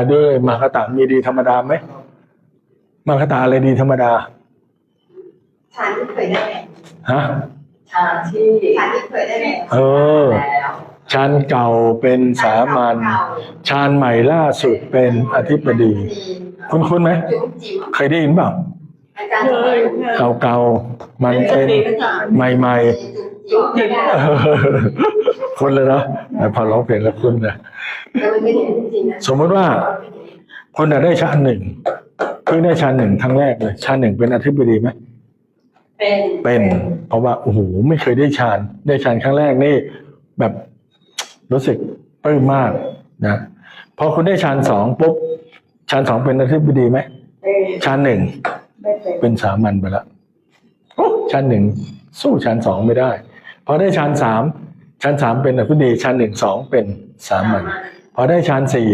ด้วยมาคตามีดีธรรมดาไหมมาคตาอะไรดีธรรมดาฉันเคยได้ไหมฮะชาที่ฉันที่เคยได้ไหมเออแล้วชานเก่าเป็นสามัญชานใหม่ล่าสุดเป็นอธิบดี คุณคุณไหมจุ๊บจิ๊บเคยได้ยินเปล่าอาจารย์สมัยเก่าเก่าๆมันเป็นใหม่จุ๊บจิ๊บๆเออ คนเลยเนาะแต่พอร้องเพลงแล้วคุณนะแต่มันไม่ได้จริงนะสมมติว่าคุณน่ะได้ชานหนึ่งเพิ่งได้ชานหนึ่งครั้งแรกเลยชานหนึ่งเป็นอธิบดีไหมเป็นเป็นเพราะว่าโอ้โหไม่เคยได้ฌานได้ฌานครั้งแรกนี่ แบบรู้สึกปลื้มมากนะพอคุณได้ฌานสองปุ๊บฌานสองเป็นอธิบดีไหมเป็นฌานหนึ่งไม่เป็นเป็นสามัญไปแล้วโอ้ฌานหนึ่งสู้ฌานสองไม่ได้ พอได้ฌานสามฌานสามเป็นอธิบดีฌานหนึ่งสองเป็นสามัญพอได้ฌานสี่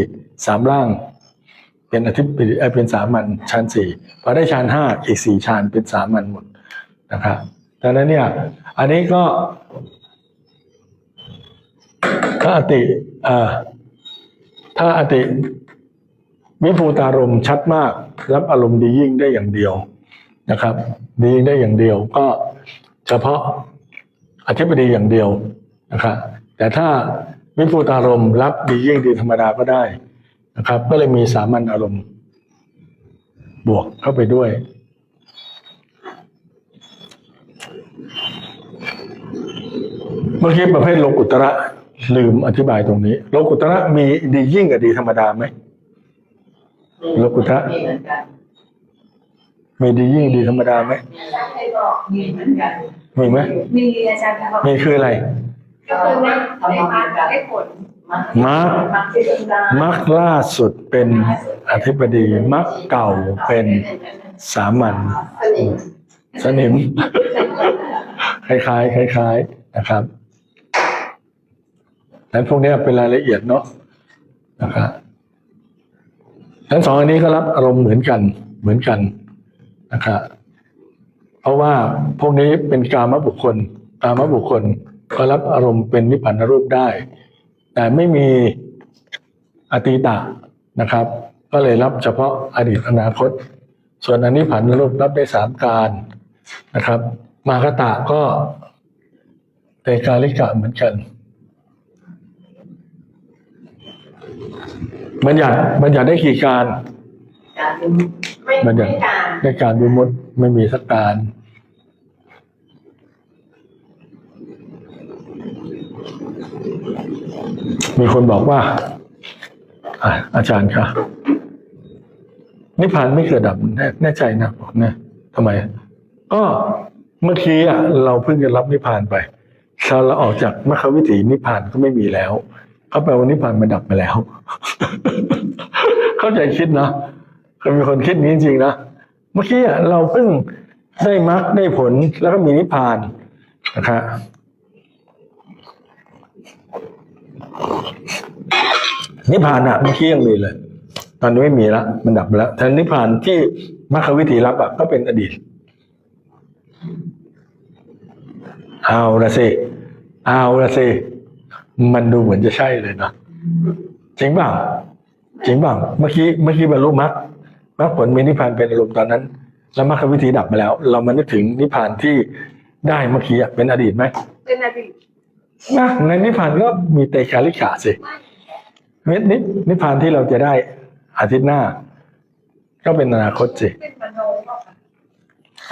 สามล่าง เป็นอธิบดีเอ่อเป็นสามัญฌานสี่พอได้ฌานห้าอีกสี่ฌานเป็นสามัญหมดนะครับดังนั้นเนี่ยอันนี้ก็ถ้าอติเอ่อถ้าอติวิภูตารมณ์ชัดมาก รับอารมณ์ดียิ่งได้อย่างเดียวนะครับ ดียิ่งได้อย่างเดียวก็เฉพาะ อธิบดีอย่างเดียวนะครับแต่ถ้าวิภูตารมณ์รับดียิ่งดีธรรมดาก็ได้นะครับ ก็เลยมีสามัญอารมณ์ บวกเข้าไปด้วย เมื่อกี้ประเภทโลกุตระลืมอธิบายตรงนี้ โลกุตระมีดียิ่งกับดีธรรมดาไหมโลกุตระมีดียิ่งดีธรรมดาไหมมีเหมือนกัน มีไหมมีอาจารย์บอกมีคืออะไรก็คือไม่ได้มาได้ผลมาร์คมาที่ดวงดาวมักล่าสุดเป็นอธิบดี มักเก่าเป็นสามัญสนิทสนิม คล้ายๆคล้ายๆนะครับนั้นพวกนี้เป็นรายละเอียดเนาะนะครับทั้งสองอันนี้ก็รับอารมณ์เหมือนกันเหมือนกันนะครับ เพราะว่าพวกนี้เป็นกามบุคคลกามบุคคลก็รับอารมณ์เป็นนิพพานรูปได้ แต่ไม่มีอตีตะนะครับ ก็เลยรับเฉพาะอดีตอนาคต ส่วนอนิพพานรูปรับได้สามการนะครับ มาคตะก็เป็นกาลิกะเหมือนกันมันอยากมันอยากได้กี่การการเป็นไม่มันอยากไม่การได้การวิมุตติ ไม่มีสักการ มีคนบอกว่าอะอาจารย์คะนิพพานไม่เกิดดับแน่ใจนะบอกน่ทำไม ก็เมื่อกี้อะเราเพิ่งจะรับนิพพานไปถ้าเราออกจากมรรควิถีนิพพานก็ไม่มีแล้วก็แปลว่านิพพานมันดับไปแล้ว เข้าใจคิดนะเคยมีคนคิดนี้จริงๆนะ เมื่อกี้เราเพิ่งได้มรรคได้ผลแล้วก็มีนิพพานนะครับนิพพานอะเมื่อกี้ยังมีเลย ตอนนี้ไม่มีแล้วมันดับไปแล้วแต่นิพพานที่มรรควิถีรับอะก็เป็นอดีตเอาละสิเอาละสิมันดูเหมือนจะใช่เลยนะจริงเปล่าจริงเปล่าเมื่อกี้เมื่อกี้บรรลุมรรค มรรคผลมีนิพพานเป็นอารมณ์ตอนนั้น แล้วมรรควิธีดับมาแล้ว เรามานึกถึงนิพพานที่ได้เมื่อกี้อะเป็นอดีตไหมเป็นอดีตนะในนิพพานก็มีเตชาลิขาสิเม็ดนินิพพานที่เราจะได้อาทิตย์หน้า ก็เป็นอนาคตสิเป็นมโนเปล่าคะ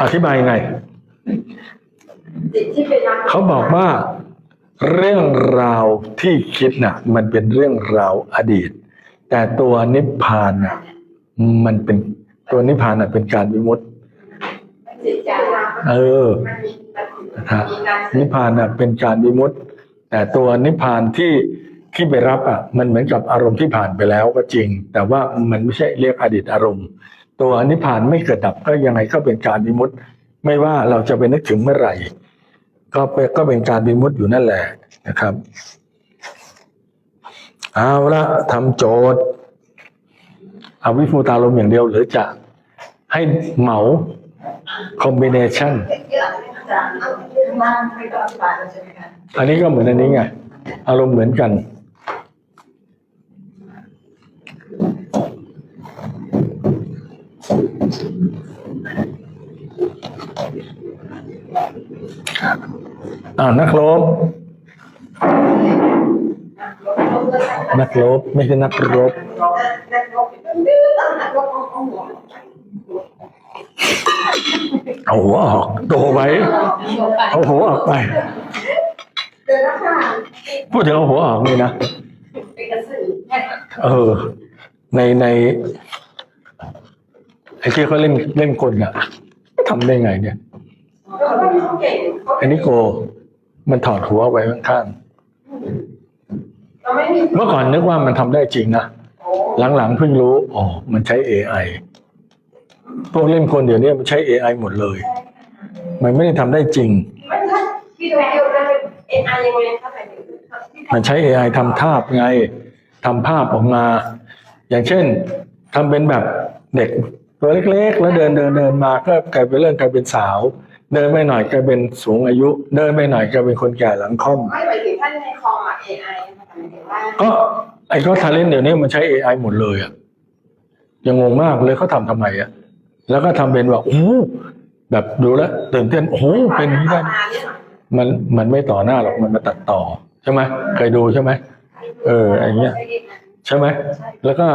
อธิบายยังไงจิตที่เป็นรักเขาบอกว่าเรื่องราวที่คิดน่ะ มันเป็นเรื่องราวอดีต แต่ตัวนิพพานน่ะ มันเป็นตัวนิพพานน่ะเป็นการวิมุตติเออนะนิพพานน่ะเป็นการวิมุตติแต่ตัวนิพพานที่ที่ไปรับอะมันเหมือนกับอารมณ์ที่ผ่านไปแล้วก็จริง แต่ว่ามันไม่ใช่เรียกอดีตอารมณ์ ตัวนิพพานไม่เกิดดับก็ยังไงก็เป็นการวิมุตติไม่ว่าเราจะไปนึกถึงเมื่อไหร่ ก็เป็นก็เป็นการวิมุตติอยู่นั่นแหละนะครับ เอาละทำโจทย์ เอาวิภูตารมอย่างเดียว หรือจะให้เหมาคอมบิเนชันอันนี้ก็เหมือนอันนี้ไง อารมณ์เหมือนกัน อ่านักรบนักรบไม่ใช่นักรบ นักรบดื้อต้องนักรบเอาหัว เอาหัวออกโตไว้ เอาหัวออกไป เดินแล้วค่ะพูดถึงเอาหัวออกนี่นะ เป็นกระสือเออ ในในไอ้ที่เขาเล่นเล่นกลอะทำได้ไง เนี่ยแล้วก็ที่เขาเก่งเขาอันนี้โก มันถอดหัวไว้ข้างเราไม่มีๆเมื่อก่อนนึกว่ามันทำได้จริงนะ โอ้ หลังๆเพิ่งรู้ อ๋อ มันใช้ AI พวกเล่นคนเดี๋ยวนี้มันใช้ AI หมดเลย มันไม่ได้ทำได้จริงไม่ใช่พี่ดูเดียวได้เอ็นไอยังไงคะไหนถึงมันใช้ AI ทำภาพไงทำภาพออกมา อย่างเช่นทำเป็นแบบเด็กตัวเล็ก ๆ แล้วเดินเดินเดินมาก็กลายเป็นเรื่องกลายเป็นสาว เดินไปหน่อยกลายเป็นสูงอายุ เดินไปหน่อยกลายเป็นคนแก่หลังค่อม ไม่หมายถึงท่านในคอมอะเอไอนะคะหมายถึงว่าก็ไอ้เขาทาเลนเดี๋ยวนี้มันใช้ AI หมดเลยอะยังงงมากเลยเขาทำทำไมอะ แล้วก็ทำเป็นแบบโอ้แบบดูแล้วตื่นเต้นโอ้เป็นอย่างนี้ได้มันมันไม่ต่อหน้าหรอกมันมาตัดต่อใช่ไหมเคยดูใช่ไหมเออไอ้เงี้ยใช่ไหมแล้วก็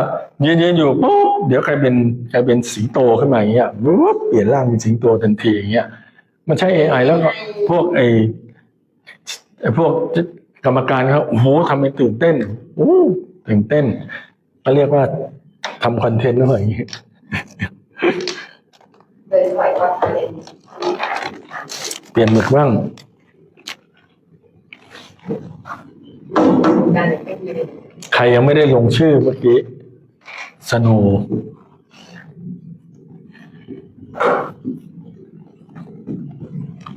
ยืนยืนอยู่ปุ๊บเดี๋ยวกลายเป็นกลายเป็นสิงโตขึ้นมาอย่างเงี้ยปุ๊บเปลี่ยนร่างเป็นสิงโตทันทีอย่างเงี้ยมันใช้ AI แล้วก็พวกไอ้ไอพวกกรรมการเขาโอ้โหทำให้ตื่นเต้นโอ้ตื่นเต้นก็เรียกว่าทำคอนเทนต์อะไรอย่างเงี้ย เดินไหวกว่าทะเลเปลี่ยนหมึกบ้างการเป็นยืนใครยังไม่ได้ลงชื่อเมื่อกี้สโนว์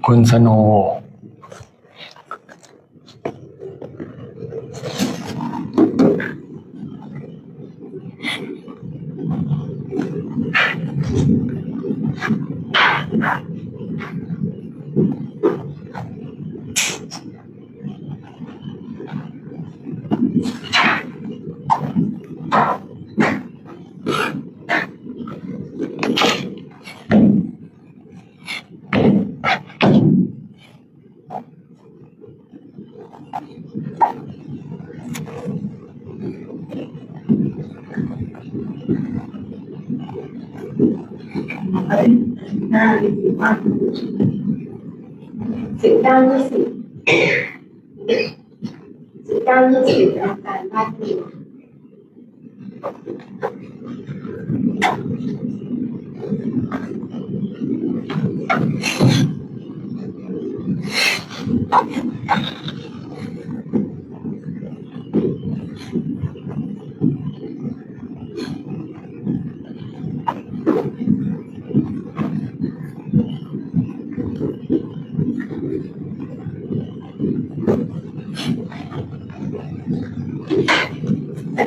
คุณสโนว์ Thank you. าดีมากสิบเก้ายี่สิบสิบเก้ายี่สิบอาการบ้านเมือง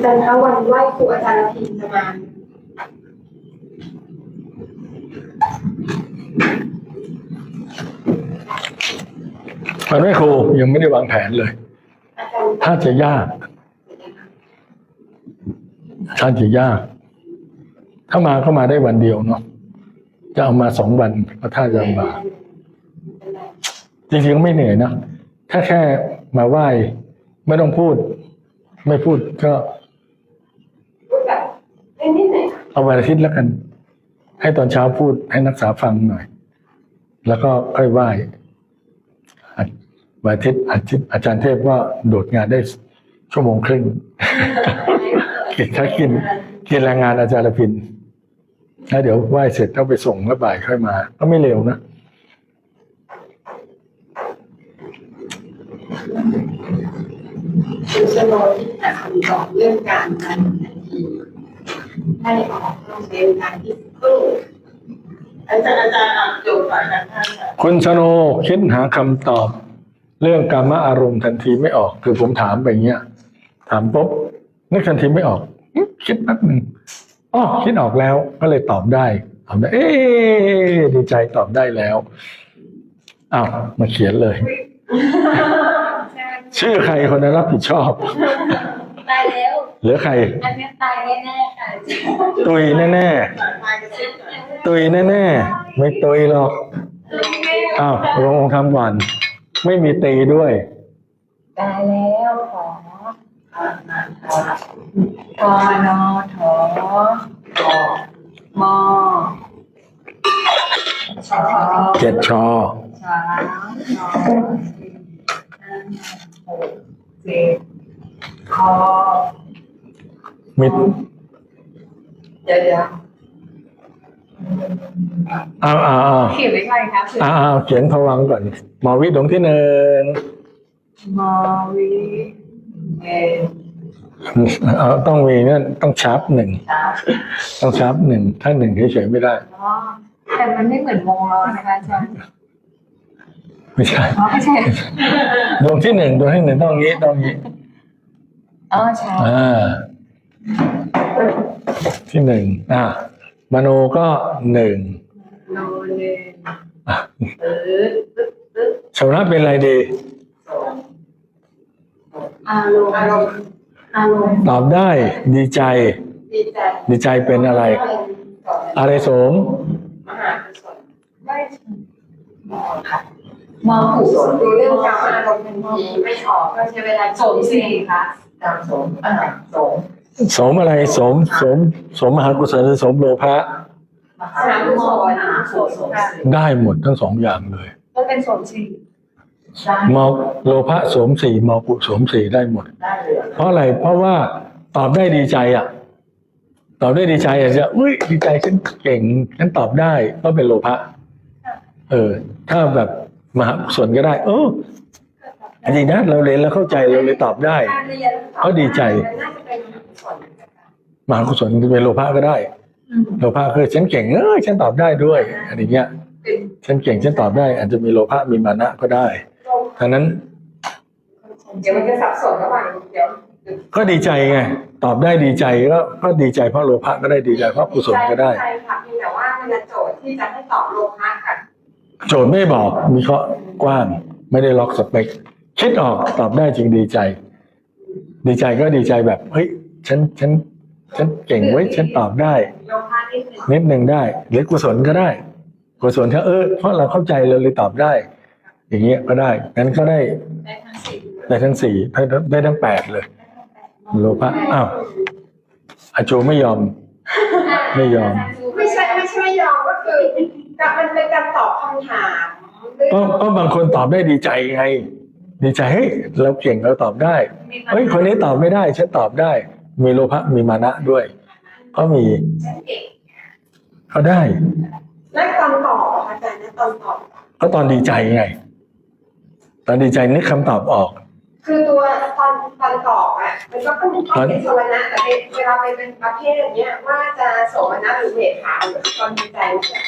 จารย์คะวันไหว้ครูอาจารย์ละพินจะมามันไม่ครูยังไม่ได้วางแผนเลยอาจารย์ถ้าจะยาก ถ้าจะยาก ถ้ามาก็มาได้วันเดียวเนาะจะเอามาสองวันก็ถ้าจะลำบากจริงๆไม่เหนื่อยนะถ้าแค่มาไหว้ ไม่ต้องพูด ไม่พูดก็พูดแบบ เล่นนิดหน่อยเอาวันอาทิตย์แล้วกัน ให้ตอนเช้าพูดให้นักศึกษาฟังหน่อย แล้วก็ค่อยไหว้อะวันอาทิตย์อาทิตย์อาจารย์เทพก็โดดงานได้ชั่วโมงครึ่งกินถ้ากินกินแรงงานอาจารย์ละพินแล้วเดี๋ยวไหว้เสร็จต้องไปส่งแล้วบ่ายค่อยมา ก็ไม่เร็วนะคือสโลที่แต่คำตอบเรื่องการงานทันที ให้ออกต้องเป็นการที่สู้อาจารย์อาจารย์อ่านโจทย์ฝ่ายการท่านค่ะคุณชโนคิดหาคำตอบ เรื่องกรรมอารมณ์ทันทีไม่ออก คือผมถามไปอย่างเงี้ย ถามปุ๊บนึกทันทีไม่ออกอืมคิดแป๊บหนึ่งอ๋อคิดออกแล้วก็เลยตอบได้ตอบได้เอ๊ะดีใจตอบได้แล้วอ้าวมาเขียนเลย ชื่อใครคนนั้นรับผิดชอบได้แล้ว เหลือใคร อันนี้ตายแน่ๆค่ะตุยแน่สายไฟกระซิบหน่อยๆตุยแน่ๆ ไม่ตุยหรอก อ้าวลงทำก่อน ไม่มีตีด้วย ตายแล้วขออ่าอ่าพอละกอนอถอพอมอชอเจ็ดชอสามสองสี่ห้าหกเจ็ดคอ มีเดี๋ยวเดี๋ยวอ้าวอ้าวอ้าวเขียนไว้ไงคะเขียนอ้าวอ้าวเขียนพวังค์ก่อน หมอวิดวงที่หนึ่งมอวีเอ็นเอาต้องมีนั่นต้องชาร์ปหนึ่งสามต้องชาร์ปหนึ่งถ้าหนึ่งเฉยๆไม่ได้อ๋อแต่มันไม่เหมือนวงล้อนะคะอาจารย์ไม่ใช่อ๋อไม่ใช่ดวงที่หนึ่งดวงที่หนึ่งต้องงี้ต้องงี้อ๋อใช่อ่า ที่หนึ่งอ่ามโนก็หนึ่งโนหนึ่งอะตึ๊ดตึ๊ดตึ๊ดชาวนะเป็นอะไรดีสองอารมณ์อารมณ์อารมณ์ตอบได้ดีใจ ดีใจดีใจเป็นอะไร อะไรโสม มหากุศลไม่มอค่ะมอกุศลดูเรื่องการอารมณ์เป็นทีไม่ออกก็ใช้เวลาสมสี่ค่ะตามสมอ่าสมโสมอะไรโสมโสมโสมมหากุศลหรือโสมโลภะมหากุศลมหากุศลได้หมดทั้งสองอย่างเลยก็เป็นสมสี่ได้มโลภะโสมสี่มกุโสมสี่ได้หมดได้เลยเพราะอะไรเพราะว่าตอบได้ดีใจอะ ตอบได้ดีใจอาจจะอุ้ยดีใจฉันเก่งฉันตอบได้ก็เป็นโลภะเออ ถ้าแบบมหากุศลก็ได้ เออ จริงนะเราเรียนแล้วเข้าใจเราเลยตอบได้การเรียนเขาดีใจน่าจะเป็นมหากุศลนะคะมหากุศลเป็นโลภะก็ได้ โลภะคือฉันเก่งเออฉันตอบได้ด้วยอะไรเงี้ยเป็นฉันเก่งฉันตอบได้ อาจจะมีโลภะมีมานะก็ได้ดังนั้นเดี๋ยวมันจะสับสนระหว่างเดี๋ยวก็ดีใจไงตอบได้ดีใจก็ก็ดีใจเพราะโลภะก็ได้ดีใจเพราะกุศลก็ได้ใช่ค่ะเพียงแต่ว่ามันจะโจทย์ที่จะให้ตอบโลภะกับโจทย์ไม่บอกมีเคราะห์กว้างไม่ได้ล็อกสเปค คิดออกตอบได้จึงดีใจ ดีใจก็ดีใจแบบเฮ้ยฉันฉัน ฉันเก่งไว้ยฉันตอบได้โลภะนี่คือนิดหนึ่งได้ หรือกุศลก็ได้ กุศลถ้าเออเพราะเราเข้าใจเราเลยตอบได้ อย่างเงี้ยก็ได้งั้นก็ได้ได้ทั้งสี่ได้ทั้งสี่ได้ได้ทั้งแปดเลยโลภะอ้าวอาจูไม่ยอม ไม่ยอม ไม่ใช่ไม่ใช่ไม่ยอมก็คือกับมันเป็นการตอบคำถามเรื่องก็ก็บางคนตอบได้ดีใจไง ดีใจเฮ้ยเราเก่งเราตอบได้เฮ้ยคนนี้ตอบไม่ได้ ฉันตอบได้ มีโลภะมีมานะด้วยก็มีฉันเก่งก็ได้ และตอนตอบอะอาจารย์นะตอนตอบก็ตอนดีใจไง ตอนดีใจนึกคำตอบออก คือตัวตอนตอนตอบอะมันก็ต้องต้องเป็นโสมนัสแต่เวลาไปเป็นประเภทอย่างเนี้ยว่าจะโสมนัสหรือเมตตาหรือตอนดีใจเนี่ย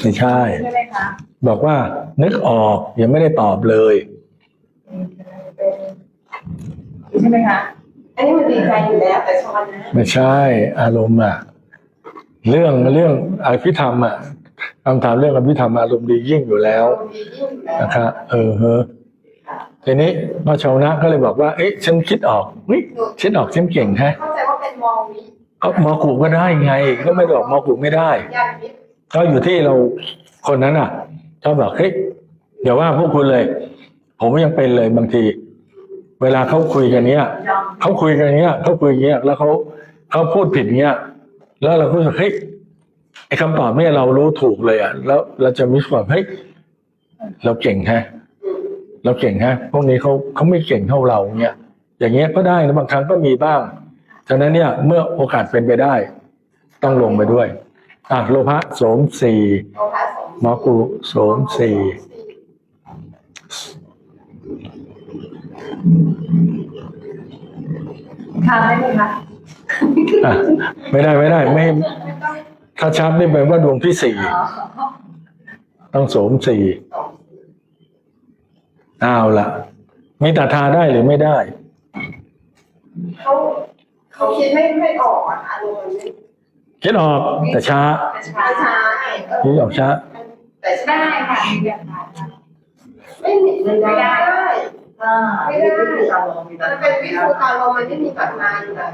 ไม่ใช่ใช่ไหมคะบอกว่านึกออกยังไม่ได้ตอบเลย ใช่ไหมคะ อันนี้มันดีใจอยู่แล้วแต่โสมนัสไม่ใช่อารมณ์อะเรื่องเรื่องอภิธรรมอะคำถามเรื่องอภิธรรมอารมณ์ดียิ่งอยู่แล้วดียิ่งอยู่แล้วนะครับเออเฮอทีนี้พระชาวนะก็เลยบอกว่า เอ๊ะฉันคิดออกเฮ้ยคิดออกฉันเก่งแฮะเข้าใจว่าเป็นมองวิก็มอกูก็ได้ไง ก็ไม่ได้บอกมอกูไม่ได้ญาติมิตรก็อยู่ที่เราคนนั้นอะเขาบอกเฮ้ยเดี๋ยวว่าพวกคุณเลย ผมยังเป็นเลยบางที เวลาเขาคุยกันเนี้ยยอมเขาคุยกันเนี้ยเขาคุยอย่างเงี้ย แล้วเขาเขาพูดผิดเงี้ย แล้วเราก็รู้สึกเฮ้ยไอ้คำตอบเนี่ยเรารู้ถูกเลยอะแล้วเราจะมีความเฮ้ยเราเก่งแฮะเราเก่งฮะพวกนี้เขาเขาไม่เก่งเท่าเราเงี้ยอย่างเงี้ยก็ได้นะบางครั้งก็มีบ้างฉะนั้นเนี่ย เมื่อโอกาสเป็นไปได้ ต้องลงไปด้วยอะโลภะโสมสี่โลภะสมมอกุโสมสี่ ทานได้ไหมคะอะไม่ได้ไม่ได้ ไม่ไม่ต้องถ้าชัดนี่แปลว่าดวงที่สี่อ๋อต้องโสมสี่สมอ้าวละมีตาทาได้หรือไม่ได้ เขาเขาคิดไม่ไม่ออกอะอารมณ์มันไม่คิดออกแต่ช้าเป็นช้าช้าช้าคิดออกช้า แต่ช้าได้ค่ะมีแบบทานค่ะ ไม่หนีไม่ได้อ่าไม่ได้มันเป็นวิธีการลงมันไม่มีปัญหาอยู่แล้ว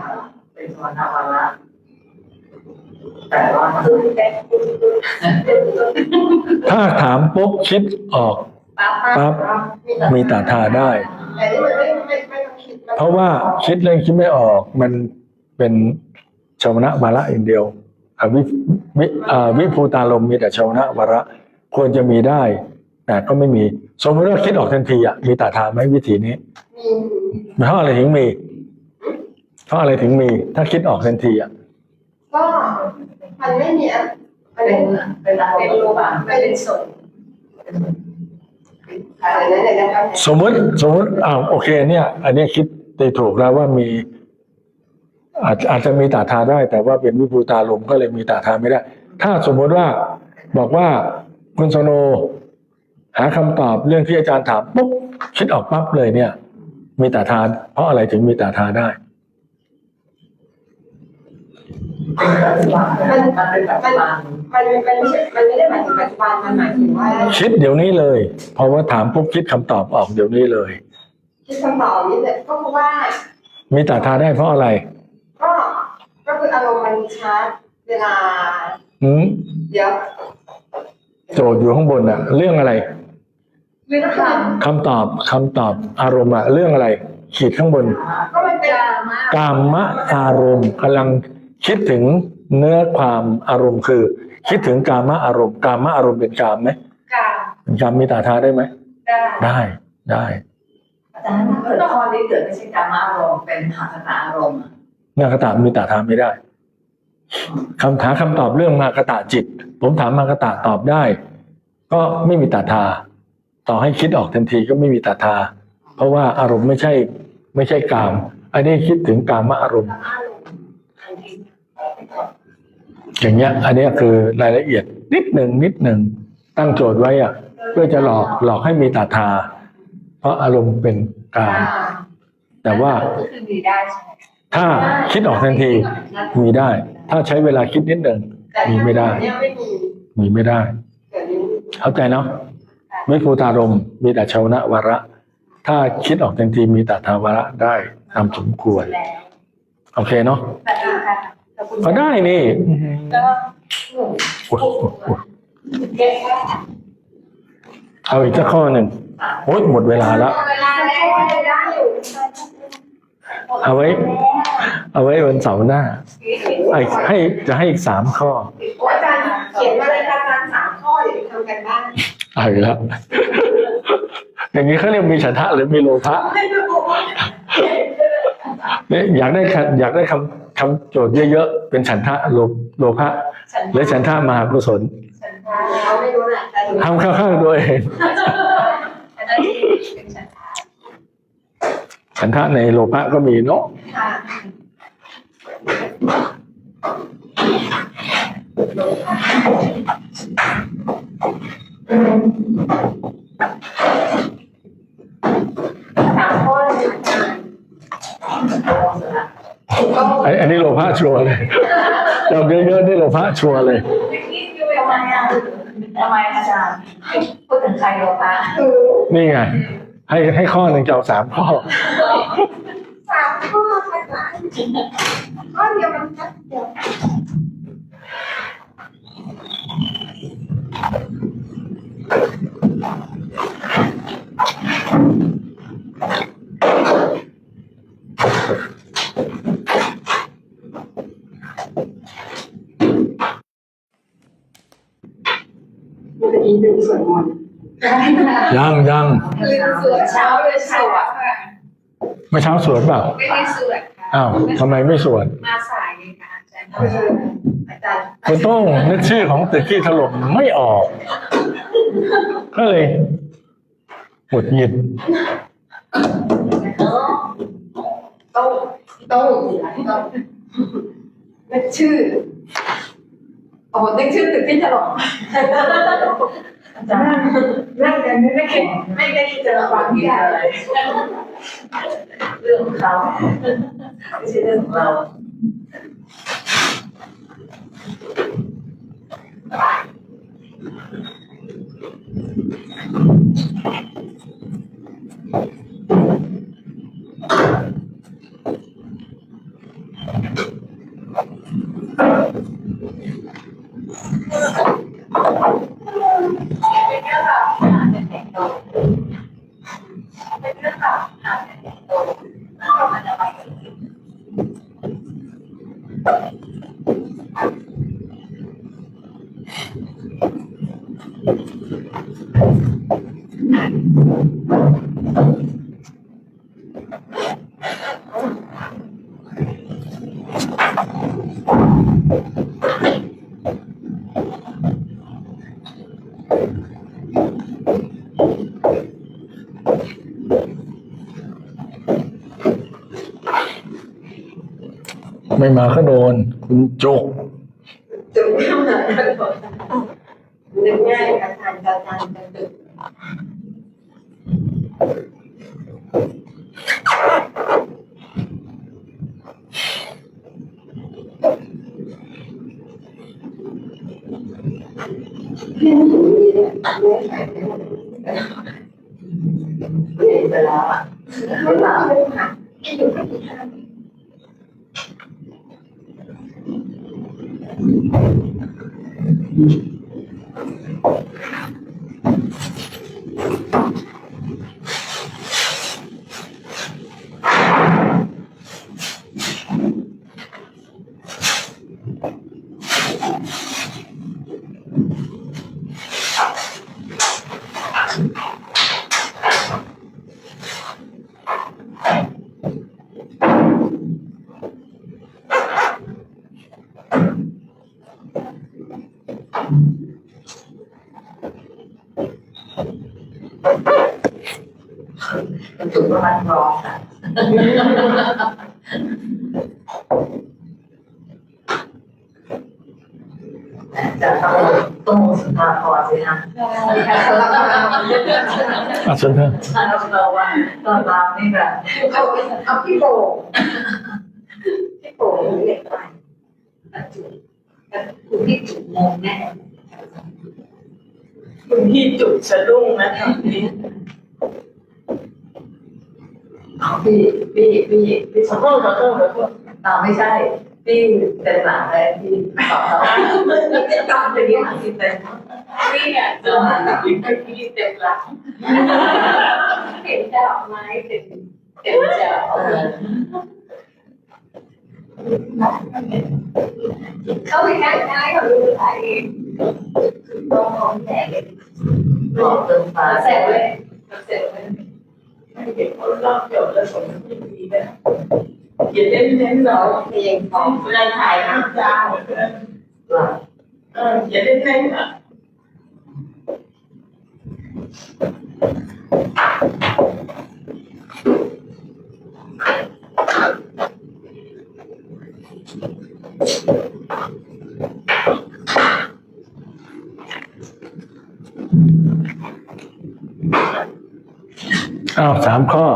เป็นสมณวาระแต่ว่าถ้าถามปุ๊บคิดออกปั๊บปั๊บมีตาทาได้แต่นี่มันไม่ไม่ไม่ต้องคิดเพราะว่าคิดเรื่องคิดไม่ออกมันเป็นชาวนะวาระอย่างเดียวอวิวิอ่าวิภูตารมณ์มีแต่ชาวนะวาระ ควรจะมีได้ แต่ก็ไม่มี สมมติว่าคิดออกทันทีอะมีตาทาไหมวิธีนี้มีเพราะอะไรถึงมีเพราะอะไรถึงมี ถ้าคิดออกทันทีอะก็มันไม่มีอะมันเป็นเป็นเป็นรูปแบบไม่เป็นส่วนอะไรนั่นเลยนะครับสมมติสมมติอ้าวโอเค เนี่ย อันเนี้ยคิดได้ถูกแล้วว่ามี อาจอาจจะมีตาทาได้ แต่ว่าเป็นวิภูตารมณ์ก็เลยมีตาทาไม่ได้ ถ้าสมมติว่าบอกว่าคุณโซโน หาคำตอบเรื่องที่อาจารย์ถามปุ๊บคิดออกปั๊บเลยเนี่ย มีตาทาเพราะอะไรถึงมีตาทาได้มันมันเป็นแบบมันมันมันไม่ใช่มันไม่ได้หมายถึงปัจจุบันมันหมายถึงว่าคิดเดี๋ยวนี้เลยเพราะว่าถามปุ๊บคิดคำตอบออกเดี๋ยวนี้เลยคิดคำตอบนี้เนี่ยก็เพราะว่า มีตาทาได้เพราะอะไร ก็ก็คืออารมณ์มันชัดเวลาอืมเดี๋ยว โจทย์อยู่ข้างบนอะเรื่องอะไรเรื่องคคำตอบคำตอบอารมณ์อะเรื่องอะไร ขีดข้างบนำก็มันเป็นกามะอารมณ์กำลังคิดถึงเนื้อความอารมณ์คือ คิดถึงกามะอารมณ์ กามะอารมณ์เป็นกามไหมกาเป็นกามมีตาทาได้ไหมได้ได้ได้อาจารย์ถ้าเกิดข้อนี้เกิดไม่ใช่กรรมอารมณ์เป็นหัตถอารมณ์อะนาคตามีตาทาไม่ได้ คำถามคำตอบเรื่องมากตาจิต ผมถามมากตาตอบได้ ก็ไม่มีตาทา ต่อให้คิดออกทันทีก็ไม่มีตาทา เพราะว่าอารมณ์ไม่ใช่ไม่ใช่กาม อันนี้คิดถึงกามะอารมณ์ อย่างเงี้ย อันเนี้ยคือรายละเอียดนิดหนึ่งนิดหนึ่งตั้งโจทย์ไว้อะเพื่อจะหลอกหลอกให้มีตาทา เพราะอารมณ์เป็นกาม แต่ว่าก็คือมีได้ใช่ไหมถ้าคิดออกทันทีมีได้ ถ้าใช้เวลาคิดนิดหนึ่งแต่มีไม่ได้เนี่ยไม่มีมีไม่ได้เกิดนี้เข้าใจเนาะไม่ภูตารมณ์มีแต่ชาวนะวาระ ถ้าคิดออกทันทีมีแต่ทาวาระได้ตามสมควรแล้วโอเคเนาะแต่ดีค่ะขอบคุณก็ได้นี่แล้วอุ๊ยอุ๊ยอุ๊ยเอาอีกสักข้อหนึ่งโอ๊ยหมดเวลาแล้ว เวลาแล้วได้อยู่เอาไว้ เอาไว้วันเสาร์หน้าไอ้ให้จะให้อีกสามข้ออาจารย์เขียนมาเลยค่ะอาจารย์สามข้ออย่าไปทำกันบ้านเอาอีกแล้วอย่างนี้เขาเรียกมีฉันทะหรือมีโลภะเนี่ยอยากได้คำอยากได้คำคำโจทย์เยอะๆ เป็นฉันทะโลโลภะฉันหรือฉันทะมหากุศลฉันเขาไม่รู้แหละแต่หนูทำข้างๆตัวเองอันนั้นเป็นฉันทา ฉันทะในโลภะก็มีเนาะค่ะสามข้อเลยค่ะถูกต้องไอ้อันนี้โลภะชัวร์เลยจำเยอะๆนี่โลภะชัวร์เลยทำไมอะทำไมอาจารย์พูดถึงใครโลภะคือนี่ไง ให้ให้ข้อหนึ่งจะเอาสามข้อ สามข้อค่ะอาจารย์ข้อเดียวมันแค่เดียว มันจะอีกหนึ่งส่วนมนต์ ยังยังลืมสวดเช้าเลยสวดเมื่อเช้าสวดเปล่าไม่ได้สวดค่ะอ้าวทำไมไม่สวดมาสายเลยค่ะอาจารย์คืออาจารย์คุณต้องนึกชื่อของตึกที่ถล่มไม่ออก ก็เลยหงุดหงิดต้องต้องต้องนึกชื่อโอ้โหนึกชื่อตึกที่ถล่ม อาจารย์นั่งกันไม่ได้ไม่ได้คิดจะระวังที่อะไรเรื่องของเขาไม่ใช่เรื่องของเรา เเป็นเรื่องแบบหาแต่แต่งตัวเป็นเรื่องแบบหาแต่แต่งตัวแล้วเรามันจะไป ไม่มาก็โดน คุณจกจุดเข้ามานึกง่ายอาจารย์อาจารย์จะจุดเวลาอะเวลาไม่ผ่านอยู่ไม่กี่ครั้ง มันถูกประมาณรองค่ะต้องต้องสุนทรพรสิฮะ อาเชิญครับเราเราว่าตอนเรานี่แบบเอาเอาพี่โป่งพี่โป่งเรียกไปจุดคุณพี่จุดงงแน่คุณพี่จุดสะดุ้งนะตอนนี้พี่พี่พี่พี่ขอโทษขอโทษขอโทษอ่าไม่ใช่พี่เต็มหลังเลยพี่ขอเขาพี่จำจะมีหลังที่เต็ มพี่อะเจอพี่เต็มหลังเห็นดอกไม้เต็มเต็มจ้าเขาไปนั่งได้เขาดูใส่ตรงของแสงบอกเติมฟ้าแสงเลยเสร็จเลยให้เด็กเขารอบเกี่ยวแล้วสมที่ดีนะอย่าเล่นเล่นเราเพลงของเวลาถ่ายน้ำจ้าเอออย่าเล่นเล่นอะ อ้าวสามข้อ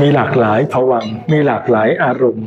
มีหลากหลายภวังมีหลากหลายอารมณ์